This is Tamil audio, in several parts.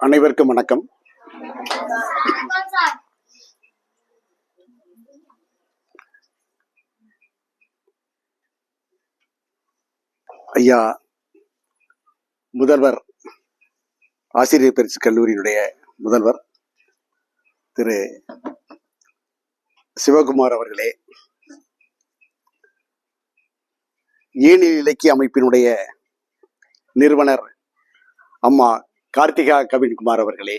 அனைவருக்கும் வணக்கம். ஐயா முதல்வர் ஆசிரியர் பயிற்சி கல்லூரியினுடைய முதல்வர் திரு. சிவகுமார் அவர்களே ஏனில் இலக்கிய அமைப்பினுடைய நிறுவனர் அம்மா கார்த்திகா கவின்குமார் அவர்களே.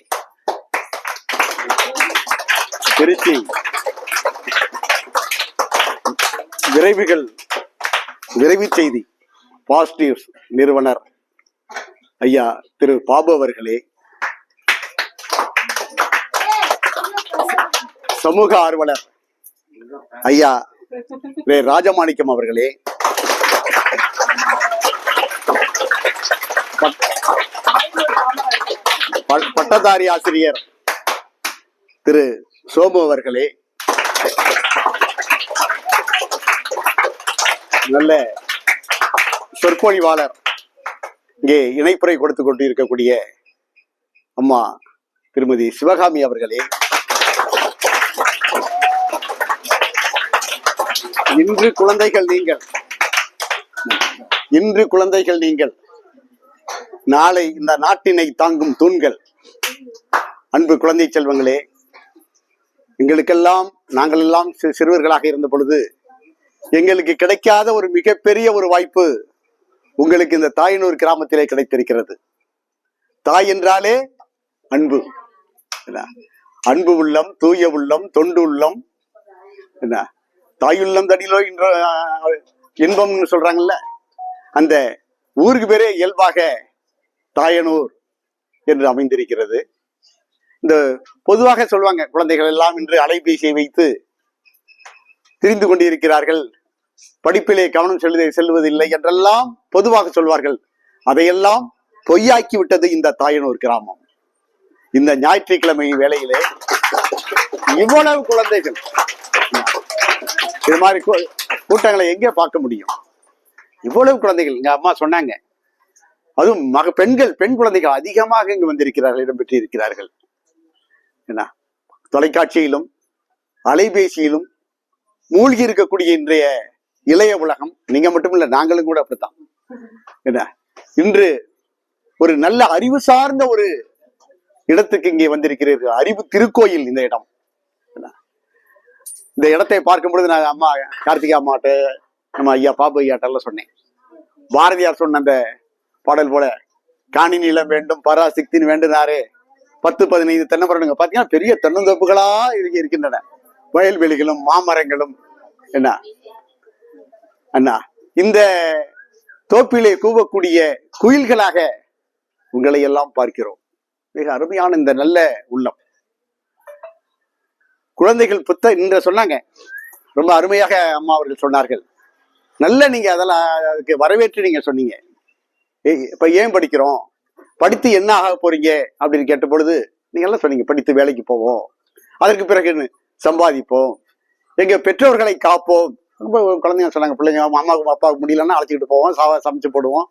திருச்சி. விரைவுகள் விரைவு செய்தி பாசிட்டிவ் நிறுவனர் ஐயா திரு பாபு அவர்களே. சமூக ஆர்வலர் ஐயா ராஜமாணிக்கம் அவர்களே பட்- ப- பட்டதாரி ஆசிரியர் திரு சோமு அவர்களே. நல்ல சொற்பொழிவாளர். இங்கே இணைப்புரை கொடுத்து கொண்டு இருக்கக்கூடிய அம்மா திருமதி சிவகாமி அவர்களே. இன்று குழந்தைகள் நீங்கள். இன்று குழந்தைகள் நீங்கள். நாளை இந்த நாட்டினை தாங்கும் தூண்கள். அன்பு குழந்தை செல்வங்களே எங்களுக்கெல்லாம் நாங்கள் எல்லாம் சிறுவர்களாக இருந்த பொழுது எங்களுக்கு கிடைக்காத ஒரு மிகப்பெரிய ஒரு வாய்ப்பு உங்களுக்கு இந்த தாயனூர் கிராமத்திலே கிடைத்திருக்கிறது. தாய் என்றாலே அன்பு. என்ன? அன்பு உள்ளம் தூய உள்ளம் தொண்டு உள்ளம். என்ன? தாயுள்ளம் தடியிலோ என்ற இன்பம்னு சொல்றாங்கல்ல? அந்த ஊருக்கு பேரே இயல்பாக தாயனூர் என்று அமைந்திருக்கிறது. இந்த பொதுவாக சொல்லுவாங்க குழந்தைகள் எல்லாம் இன்று அலைபேசியை வைத்து திரிந்து கொண்டிருக்கிறார்கள். படிப்பிலே கவனம் செலுத செல்வதில்லை என்றெல்லாம் பொதுவாக சொல்வார்கள். அதையெல்லாம் பொய்யாக்கி விட்டது இந்த தாயனூர் கிராமம். இந்த ஞாயிற்றுக்கிழமை வேளையிலே இவ்வளவு குழந்தைகள். இது மாதிரி கூ- கூட்டங்களை எங்கே பார்க்க முடியும்? இவ்வளவு குழந்தைகள் எங்க அம்மா சொன்னாங்க. அதுவும் மக பெண்கள் பெண் குழந்தைகள் அதிகமாக இங்கு வந்திருக்கிறார்கள் இடம்பெற்று இருக்கிறார்கள் என்ன தொலைக்காட்சியிலும் அலைபேசியிலும் மூழ்கி இருக்கக்கூடிய இன்றைய இளைய உலகம் நீங்க மட்டும் இல்ல நாங்களும் கூட அப்படித்தான். என்ன? இன்று ஒரு நல்ல அறிவு சார்ந்த ஒரு இடத்துக்கு இங்கே வந்திருக்கிறீர்கள். அறிவு திருக்கோயில் இந்த இடம். என்ன? இந்த இடத்தை பார்க்கும் பொழுது நான் அம்மா கார்த்திகா அம்மாட்ட நம்ம ஐயா பாபு ஐயாட்டெல்லாம் சொன்னேன். பாரதியார் சொன்ன அந்த பாடல் போல காணி நிலம் வேண்டும் பராசக்தின்னு வேண்டுனாரே பத்து பதினைந்து தென்னமரங்க பாத்தீங்கன்னா பெரிய தென்னந்தோப்புகளா இருக்கின்றன. வயல்வெளிகளும் மாமரங்களும். என்ன? அண்ணா இந்த தோப்பிலே கூவக்கூடிய குயில்களாக உங்களை எல்லாம் பார்க்கிறோம். மிக அருமையான இந்த நல்ல உள்ளம். குழந்தைகள் புத்த இன்ற சொன்னாங்க. ரொம்ப அருமையாக அம்மா அவர்கள் சொன்னார்கள். நல்ல நீங்க அதெல்லாம் அதுக்கு வரவேற்று நீங்க சொன்னீங்க. ஏய், இப்ப ஏன் படிக்கிறோம்? படித்து என்ன ஆக போறீங்க அப்படின்னு கேட்ட பொழுது நீங்க எல்லாம் சொன்னீங்க படித்து வேலைக்கு போவோம். அதற்கு பிறகு சம்பாதிப்போம். எங்க பெற்றோர்களை காப்போம். ரொம்ப குழந்தைங்க சொன்னாங்க பிள்ளைங்க அம்மாவுக்கு அப்பாவுக்கு முடியலன்னா அழைச்சிக்கிட்டு போவோம் சா- சமைச்சு போடுவோம்.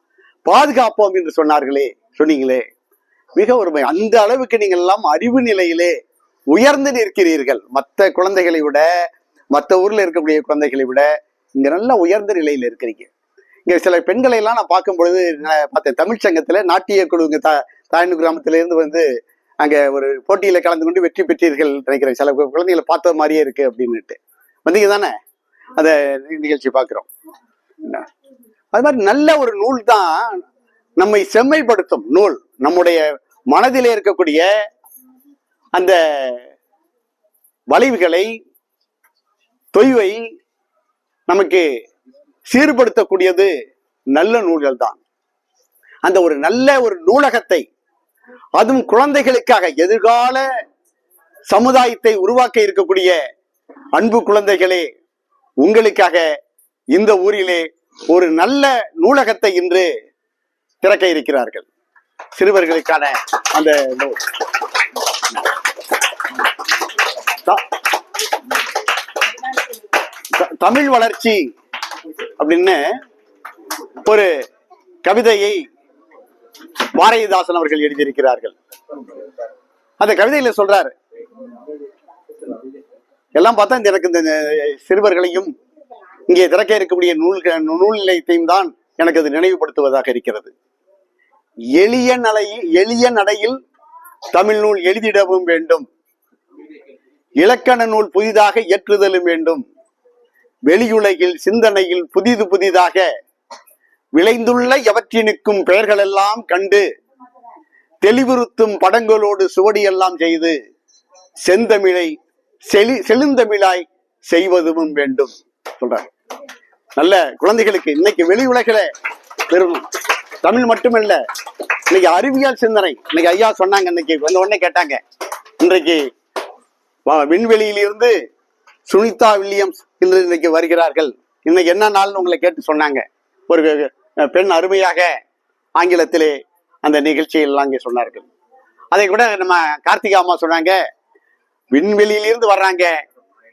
பாதுகாப்போம் என்று சொன்னார்களே சொன்னீங்களே. மிக ஒருமை. அந்த அளவுக்கு நீங்கள் எல்லாம் அறிவு நிலையிலே உயர்ந்து நிற்கிறீர்கள். மற்ற குழந்தைகளை விட மற்ற ஊர்ல இருக்கக்கூடிய குழந்தைகளை விட இங்க நல்ல உயர்ந்த நிலையில இருக்கிறீங்க. இங்க சில பெண்களை எல்லாம் நான் பார்க்கும் பொழுது பார்த்தேன் தமிழ் சங்கத்துல நாட்டிய குழுங்க தா தாயனு கிராமத்துல இருந்து வந்து அங்க ஒரு போட்டியில கலந்து கொண்டு வெற்றி பெற்றீர்கள் நினைக்கிறேன். சில குழந்தைகளை பார்த்த மாதிரியே இருக்கு அப்படின்னுட்டு. வந்தீங்க தானே அந்த நிகழ்ச்சி பார்க்கிறோம். அது மாதிரி நல்ல ஒரு நூல் தான் நம்மை செம்மைப்படுத்தும் நூல். நம்முடைய மனதிலே இருக்கக்கூடிய அந்த வளைவுகளை தொய்வை நமக்கு சீர்படுத்தக்கூடியது நல்ல நூல்கள் தான் அந்த ஒரு நல்ல ஒரு நூலகத்தை அதுவும் குழந்தைகளுக்காக எதிர்கால சமுதாயத்தை உருவாக்க இருக்கக்கூடிய அன்பு குழந்தைகளே உங்களுக்காக இந்த ஊரிலே ஒரு நல்ல நூலகத்தை இன்று திறக்க இருக்கிறார்கள் சிறுவர்களுக்கான அந்த நூல். த- தமிழ் வளர்ச்சி அப்படின்னு ஒரு கவிதையை பாரதிதாசன் அவர்கள் எழுதியிருக்கிறார்கள். அந்த கவிதையில சொல்றாரு எல்லாம் பார்த்தா இந்த எனக்கு இந்த சிறுவர்களையும் இங்கே திறக்க இருக்கக்கூடிய நூல் நூல் நிலையத்தையும் தான் எனக்கு அது நினைவுபடுத்துவதாக இருக்கிறது. எளிய நலை எளிய நடையில் தமிழ் நூல் எழுதிடவும் வேண்டும். இலக்கண நூல் புதிதாக ஏற்றுதலும் வேண்டும். வெளியுலகில் சிந்தனையில் புதிது புதிதாக விளைந்துள்ள எவற்றினுக்கும் பெயர்களெல்லாம் கண்டு தெளிவுறுத்தும் படங்களோடு சுவடியெல்லாம் செய்து செந்தமிழை செழி செழுந்தமிழாய் செய்வதும் வேண்டும் சொல்றார். நல்ல குழந்தைகளுக்கு இன்னைக்கு வெளி உலகில வெறும் தமிழ் மட்டுமல்ல இன்னைக்கு அறிவியல் சிந்தனை இன்னைக்கு ஐயா சொன்னாங்க இன்னைக்கு வந்த உடனே கேட்டாங்க. இன்றைக்கு வா- விண்வெளியிலிருந்து சுனிதா வில்லியம்ஸ் இன்று இன்னைக்கு வருகிறார்கள். இன்னைக்கு என்ன நாள்னு உங்களை கேட்டு சொன்னாங்க. ஒரு பெண் அருமையாக ஆங்கிலத்திலே அந்த நிகழ்ச்சியெல்லாம் அங்கே சொன்னார்கள். அதை கூட நம்ம கார்த்திகா அம்மா சொன்னாங்க. விண்வெளியிலிருந்து வர்றாங்க.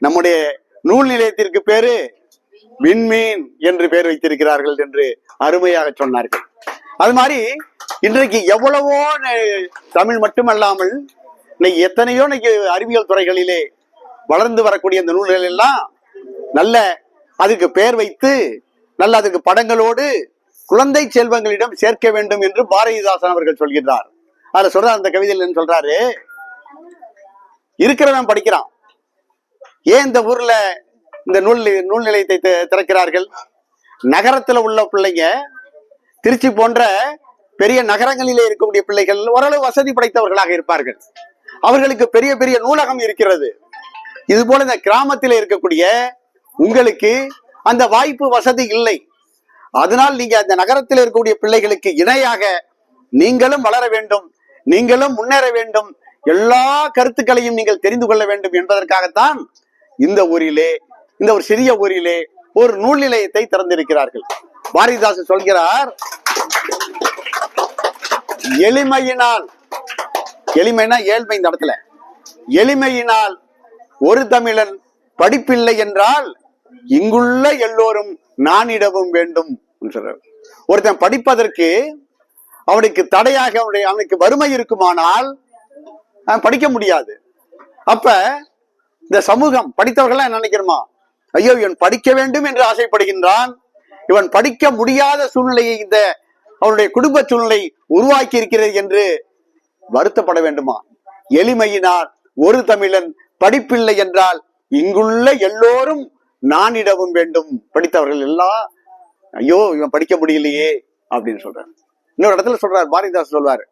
நம்முடைய நூல் நிலையத்திற்கு பேரு விண்மீன் என்று பெயர் வைத்திருக்கிறார்கள் என்று அருமையாக சொன்னார்கள். அது மாதிரி இன்றைக்கு எவ்வளவோ தமிழ் மட்டுமல்லாமல் இன்னைக்கு எத்தனையோ இன்னைக்கு அறிவியல் துறைகளிலே வளர்ந்து வரக்கூடிய இந்த நூல்கள் எல்லாம் நல்ல அதுக்கு பெயர் வைத்து நல்ல அதுக்கு படங்களோடு குழந்தை செல்வங்களிடம் சேர்க்க வேண்டும் என்று பாரதிதாசன் அவர்கள் சொல்கிறார் அதுல சொல்றார் அந்த கவிதையில் என்ன சொல்றாரு? இருக்கிறவன் படிக்கிறான். ஏன் இந்த ஊர்ல இந்த நூல் நூல் நிலையத்தை திறக்கிறார்கள்? நகரத்துல உள்ள பிள்ளைங்க திருச்சி போன்ற பெரிய நகரங்களிலே இருக்கக்கூடிய பிள்ளைகள் ஓரளவு வசதி படைத்தவர்களாக இருப்பார்கள். அவர்களுக்கு பெரிய பெரிய நூலகம் இருக்கிறது. இது போல இந்த கிராமத்தில் இருக்கக்கூடிய உங்களுக்கு அந்த வாய்ப்பு வசதி இல்லை. அதனால் நீங்க அந்த நகரத்தில் இருக்கக்கூடிய பிள்ளைகளுக்கு இணையாக நீங்களும் வளர வேண்டும் நீங்களும் முன்னேற வேண்டும் எல்லா கருத்துக்களையும் நீங்கள் தெரிந்து கொள்ள வேண்டும் என்பதற்காகத்தான் இந்த ஊரிலே இந்த ஒரு சிறிய ஊரிலே ஒரு நூல் நிலையத்தை திறந்திருக்கிறார்கள். பாரதிதாசன் சொல்கிறார் எளிமையினால் எளிமைனா ஏழ்மை இந்த இடத்துல. எளிமையினால் ஒரு தமிழன் படிப்பில்லை என்றால் இங்குள்ள எல்லோரும் நானிடவும் வேண்டும் என்று சொல்றார். ஒருத்தன் படிப்பதற்கு அவனுக்கு தடையாக அவனுடைய அவனுக்கு வறுமை இருக்குமானால் அவன் படிக்க முடியாது. அப்ப இந்த சமூகம் படித்தவர்கள் என்ன நினைக்கிறோமா ஐயோ இவன் படிக்க வேண்டும் என்று ஆசைப்படுகின்றான். இவன் படிக்க முடியாத சூழ்நிலையை இந்த அவனுடைய குடும்ப சூழ்நிலை உருவாக்கி இருக்கிறது என்று வருத்தப்பட வேண்டுமா? எளிமையினால் ஒரு தமிழன் படிப்பில்லை என்றால் இங்குள்ள எல்லோரும் நானிடவும் வேண்டும். படித்தவர்கள் எல்லாம் ஐயோ இவன் படிக்க முடியலையே அப்படின்னு சொல்றாரு. இன்னொரு இடத்துல சொல்றாரு பாரதிதாஸ் சொல்வாரு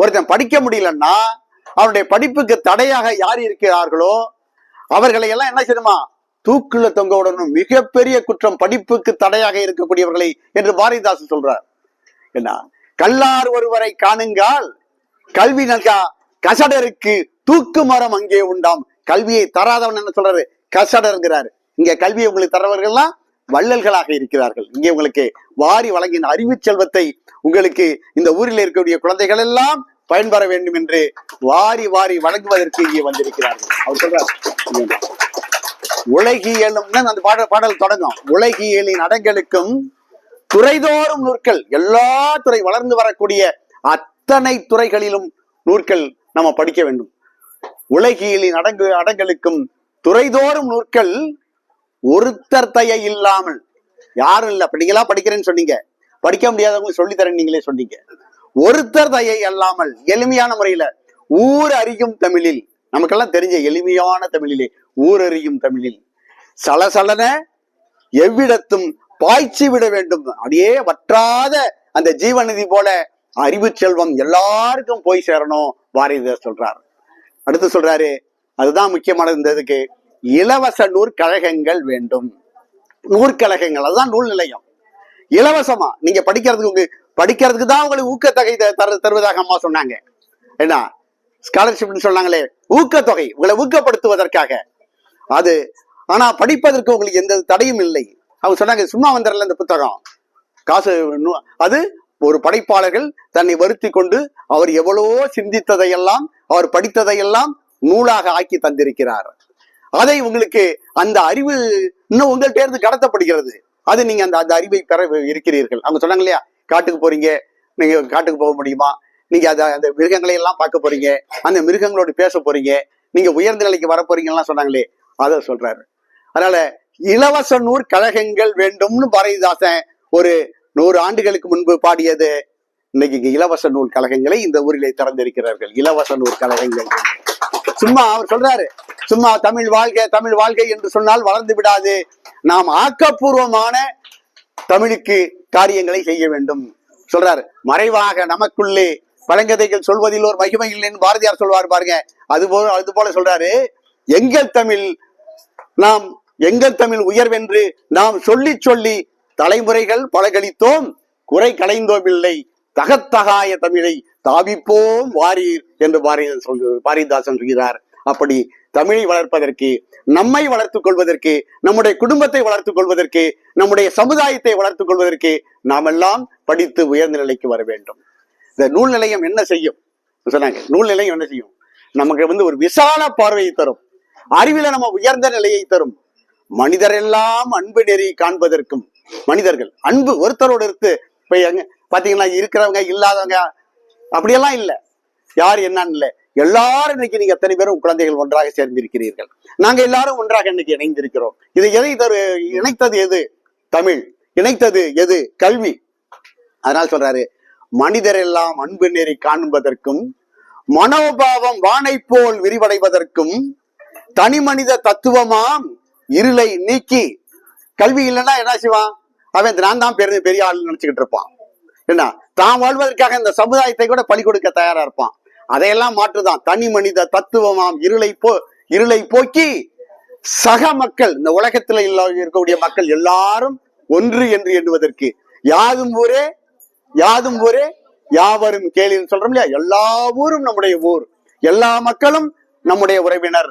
ஒருத்தன் படிக்க முடியலன்னா அவனுடைய படிப்புக்கு தடையாக யார் இருக்கிறார்களோ அவர்களை எல்லாம் என்ன செய்யணுமா? தூக்குல தொங்க விடணும். மிகப்பெரிய குற்றம் படிப்புக்கு தடையாக இருக்கக்கூடியவர்களை என்று பாரதிதாசன் சொல்றார். என்ன கல்லார் ஒருவரை காணுங்கால் கல்வி நல்கா கசடருக்கு தூக்கு மரம் அங்கே உண்டாம். கல்வியை தராதவன் என்ன சொல்றாரு? கசடர்ங்கிறாரு. இங்க கல்வியை உங்களுக்கு தரவர்கள்லாம் வள்ளல்களாக இருக்கிறார்கள். இங்கே உங்களுக்கு வாரி வழங்கின அறிவு செல்வத்தை உங்களுக்கு இந்த ஊரில் இருக்கக்கூடிய குழந்தைகள் எல்லாம் பயன்பெற வேண்டும் என்று வாரி வாரி வழங்குவதற்கு இங்கே வந்திருக்கிறார்கள். அவர் சொல்றார் உலகியலும் அந்த பாடல் பாடல் தொடங்கும். உலகியலின் அடங்களுக்கும் துறைதோறும் நூற்கள். எல்லா துறை வளர்ந்து வரக்கூடிய அத்தனை துறைகளிலும் நூற்கள் நம்ம படிக்க வேண்டும். உலகியலின் அடங்கு அடங்களுக்கும் துறைதோறும் நூற்கள் ஒருத்தர் தய இல்லாமல். யாரும் இல்ல. படிக்கலாம் படிக்கிறேன்னு சொன்னீங்க. படிக்க முடியாதவங்க சொல்லித்தரேன் நீங்களே சொன்னீங்க. ஒருத்தர் தயை அல்லாமல் எளிமையான முறையில ஊர் அறியும் தமிழில். நமக்கெல்லாம் தெரிஞ்ச எளிமையான தமிழிலே ஊர் அறியும் தமிழில். சலசலன எவ்விடத்தும் பாய்ச்சி விட வேண்டும். அப்படியே வற்றாத அந்த ஜீவநிதி போல அறிவு செல்வம் எல்லாருக்கும் போய் சேரணும் பாரதிதார் சொல்றாரு. அடுத்து சொல்றாரு அதுதான் முக்கியமானது இந்த இதுக்கு. இலவச நூற்கழகங்கள் வேண்டும். நூற்கழகங்கள் அதுதான் நூல் நிலையம் இலவசமா நீங்க படிக்கிறதுக்கு உங்க படிக்கிறதுக்கு தான் உங்களுக்கு ஊக்கத்தொகை தரு தருவதாக அம்மா சொன்னாங்க. என்ன ஸ்காலர்ஷிப்னு சொன்னாங்களே ஊக்கத்தொகை உங்களை ஊக்கப்படுத்துவதற்காக. அது ஆனா படிப்பதற்கு உங்களுக்கு எந்த தடையும் இல்லை. அவங்க சொன்னாங்க சும்மா வந்துடல இந்த புத்தகம். காசு அது ஒரு படைப்பாளர்கள் தன்னை வருத்தி கொண்டு அவர் எவ்வளவோ சிந்தித்ததையெல்லாம் அவர் படித்ததையெல்லாம் நூலாக ஆக்கி தந்திருக்கிறார். அதை உங்களுக்கு அந்த அறிவு இன்னும் உங்கள்கிட்ட இருந்து கடத்தப்படுகிறது. அது நீங்க அந்த அந்த அறிவை பெற இருக்கிறீர்கள். அவங்க சொன்னாங்க இல்லையா? காட்டுக்கு போறீங்க நீங்க காட்டுக்கு போக முடியுமா? நீங்க அதை அந்த மிருகங்களை எல்லாம் பார்க்க போறீங்க அந்த மிருகங்களோடு பேச போறீங்க நீங்க உயர்ந்த நிலைக்கு வர போறீங்கலாம் சொன்னாங்களே அதை சொல்றாரு. அதனால இலவச நூற் கழகங்கள் வேண்டும்னு பாரதிதாசன் ஒரு நூறு ஆண்டுகளுக்கு முன்பு பாடியது இன்னைக்கு இங்க இலவச நூல் கழகங்களை இந்த ஊரிலே திறந்திருக்கிறார்கள். இலவச நூல் கழகங்கள். சும்மா அவர் சொல்றாரு சும்மா தமிழ் வாழ்க தமிழ் வாழ்க்கை என்று சொன்னால் வளர்ந்து விடாது. நாம் ஆக்கப்பூர்வமான தமிழுக்கு காரியங்களை செய்ய வேண்டும். சொல்றாரு மறைவாக நமக்குள்ளே பழங்கதைகள் சொல்வதில் ஒரு மகிமை இல்லைன்னு பாரதியார் சொல்வார் பாருங்க. அது போல அது போல சொல்றாரு எங்கள் தமிழ் நாம் எங்கள் தமிழ் உயர்வென்று நாம் சொல்லி சொல்லி தலைமுறைகள் பலகழித்தோம் குறை களைந்தோம் இல்லை தகத்தகாய தமிழை தாவிப்போம் வாரீர் என்று பாரதி சொல்கிறார் பாரதிதாசன் சொல்கிறார். அப்படி தமிழை வளர்ப்பதற்கு நம்மை வளர்த்துக் கொள்வதற்கு நம்முடைய குடும்பத்தை வளர்த்துக் கொள்வதற்கு நம்முடைய சமுதாயத்தை வளர்த்துக் கொள்வதற்கு நாமெல்லாம் படித்து உயர்ந்த நிலைக்கு வர வேண்டும். இந்த நூல் நிலையம் என்ன செய்யும்? சொன்னாங்க நூல் நிலையம் என்ன செய்யும்? நமக்கு வந்து ஒரு விசால பார்வையை தரும். அறிவில நம்ம உயர்ந்த நிலையை தரும். மனிதரெல்லாம் அன்பு நெறி காண்பதற்கும் மனிதர்கள் அன்பு ஒருத்தரோடு இருந்து பாத்தீங்கன்னா இருக்கிறவங்க இல்லாதவங்க அப்படியெல்லாம் இல்ல. யார் என்னன்னு இல்ல. எல்லாரும் இன்னைக்கு நீங்க எத்தனை பேரும் குழந்தைகள் ஒன்றாக சேர்ந்திருக்கிறீர்கள். நாங்க எல்லாரும் ஒன்றாக இன்னைக்கு இணைந்திருக்கிறோம். இது எதை தரு இணைத்தது எது? தமிழ். இணைத்தது எது? கல்வி. அதனால் சொல்றாரு மனிதர் எல்லாம் அன்பு நெறி காண்பதற்கும் மனோபாவம் வானை போல் விரிவடைவதற்கும் தனி மனித தத்துவமாம் இருளை நீக்கி. கல்வி இல்லைன்னா என்ன செய்வான்? அவன் நான் தான் பெரிய பெரிய ஆள் நினைச்சுக்கிட்டு இருப்பான். என்ன தான் வாழ்வதற்காக இந்த சமுதாயத்தை கூட பலி கொடுக்க தயாரா இருப்பான். அதையெல்லாம் மாற்றுதான். தனி மனித தத்துவமாம் இருளை போ இருளை போக்கி சக மக்கள் இந்த உலகத்துல இருக்கக்கூடிய மக்கள் எல்லாரும் ஒன்று என்று எண்ணுவதற்கு. யாதும் ஊரே யாதும் ஊரே யாவரும் கேளின்னு சொல்றோம் இல்லையா? எல்லா ஊரும் நம்முடைய ஊர். எல்லா மக்களும் நம்முடைய உறவினர்.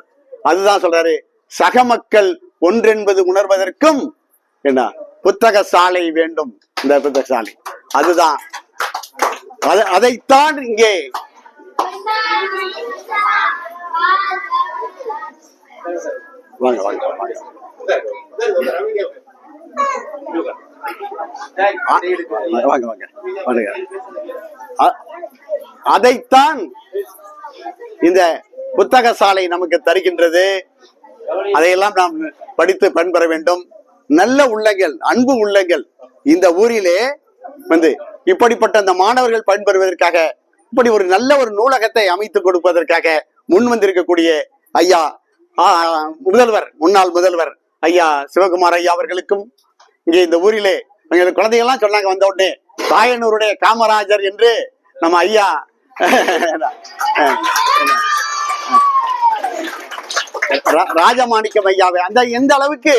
அதுதான் சொல்றாரு. சக மக்கள் ஒன்றென்பது உணர்வதற்கும் என்ன புத்தக சாலை வேண்டும். இந்த புத்தக சாலை. அதுதான். அதைத்தான் இங்கே வாங்க வாங்க வாங்க. வாங்க வாங்க வாங்க. அதைத்தான் இந்த புத்தக சாலை நமக்கு தருகின்றது. அதையெல்லாம் நாம் படித்து பயன்பெற வேண்டும். நல்ல உள்ளங்கள் அன்பு உள்ளங்கள். இந்த ஊரிலே வந்து இப்படிப்பட்ட அந்த மாணவர்கள் பயன்பெறுவதற்காக இப்படி ஒரு நல்ல ஒரு நூலகத்தை அமைத்து கொடுப்பதற்காக முன் வந்திருக்கக்கூடிய ஐயா முதல்வர் முன்னாள் முதல்வர் ஐயா சிவகுமார் ஐயா அவர்களுக்கும் இங்கே இந்த ஊரிலே எங்களுக்கு குழந்தைகள்லாம் சொன்னாங்க வந்த உடனே தாயனூருடைய காமராஜர் என்று நம்ம ஐயா ராஜமாணிக்கம் ஐயாவை. அந்த எந்த அளவுக்கு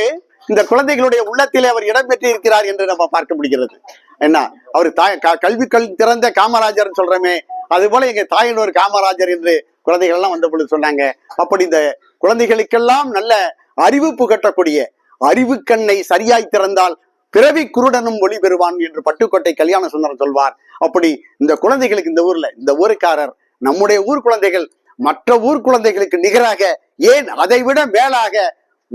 இந்த குழந்தைகளுடைய உள்ளத்திலே அவர் இடம்பெற்று இருக்கிறார் என்று நம்ம பார்க்க முடிகிறது. என்ன? அவர் தாய் கல்வி கல் திறந்த காமராஜர் சொல்றோமே. அது போல எங்க தாயினோர் காமராஜர் என்று குழந்தைகள் எல்லாம் வந்த பொழுது சொன்னாங்க. அப்படி இந்த குழந்தைகளுக்கெல்லாம் நல்ல அறிவு புகட்டக்கூடிய அறிவு கண்ணை சரியாய் திறந்தால் பிறவி குருடனும் ஒளி பெறுவான் என்று பட்டுக்கோட்டை கல்யாண சுந்தரம் சொல்வார். அப்படி இந்த குழந்தைகளுக்கு இந்த ஊர்ல இந்த ஊருக்காரர் நம்முடைய ஊர் குழந்தைகள் மற்ற ஊர் குழந்தைகளுக்கு நிகராக ஏன்? அதை விட மேலாக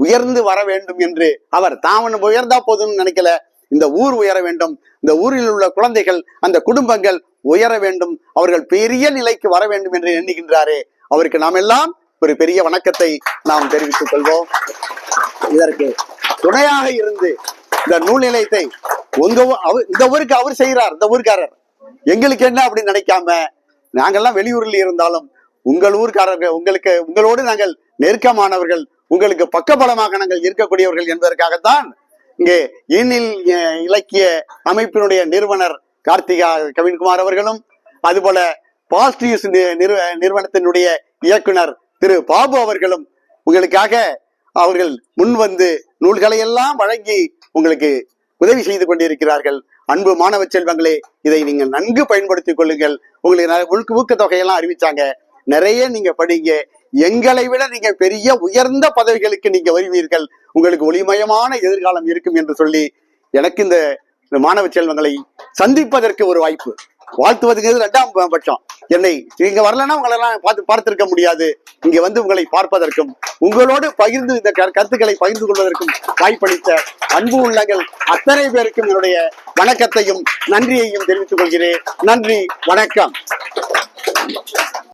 உயர்ந்து வர வேண்டும் என்று அவர் தாமன் உயர்ந்தா போதும்னு நினைக்கல. இந்த ஊர் உயர வேண்டும். இந்த ஊரில் உள்ள குழந்தைகள் அந்த குடும்பங்கள் உயர வேண்டும். அவர்கள் பெரிய நிலைக்கு வர வேண்டும் என்று எண்ணுகின்றாரே. அவருக்கு நாம் எல்லாம் ஒரு பெரிய வணக்கத்தை நாம் தெரிவித்துக் கொள்வோம். இதற்கு துணையாக இருந்து இந்த நூல் நிலையத்தை உங்க அவர் இந்த ஊருக்கு அவர் செய்கிறார் இந்த ஊருக்காரர். எங்களுக்கு என்ன அப்படின்னு நினைக்காம நாங்கெல்லாம் வெளியூரில் இருந்தாலும் உங்கள் ஊர்க்காரர்கள் உங்களுக்கு உங்களோடு நாங்கள் நெருக்கமானவர்கள் உங்களுக்கு பக்கபலமாக நாங்கள் இருக்கக்கூடியவர்கள் என்பதற்காகத்தான் இங்கே இன்னில் இலக்கிய அமைப்பினுடைய நிறுவனர் கார்த்திகா கவின்குமார் அவர்களும் அதுபோல பாஸ்டிவ்ஸ் நிறுவனத்தினுடைய இயக்குனர் திரு பாபு அவர்களும் உங்களுக்காக அவர்கள் முன் வந்து நூல்களை எல்லாம் வழங்கி உங்களுக்கு உதவி செய்து கொண்டிருக்கிறார்கள். அன்பு மாணவ செல்வங்களே இதை நீங்கள் நன்கு பயன்படுத்திக் கொள்ளுங்கள். உங்களுக்கு ஊக்க- ஊக்கத்தொகையெல்லாம் அறிவிச்சாங்க. நிறைய நீங்க படிங்க. எங்களை விட நீங்க பெரிய உயர்ந்த பதவிகளுக்கு நீங்க வருவீர்கள். உங்களுக்கு ஒளிமயமான எதிர்காலம் இருக்கும் என்று சொல்லி எனக்கு இந்த இந்த மாணவ செல்வங்களை சந்திப்பதற்கு ஒரு வாய்ப்பு. வாழ்த்துவதுங்கிறது ரெண்டாம் பட்சம். என்னை இங்க வரலன்னா உங்களை எல்லாம் பார்த்து பார்த்திருக்க முடியாது. இங்க வந்து உங்களை பார்ப்பதற்கும் உங்களோடு பகிர்ந்து இந்த கருத்துக்களை பகிர்ந்து கொள்வதற்கும் வாய்ப்பளித்த அன்பு உள்ளங்கள் அத்தனை பேருக்கும் என்னுடைய வணக்கத்தையும் நன்றியையும் தெரிவித்துக் கொள்கிறேன். நன்றி வணக்கம்.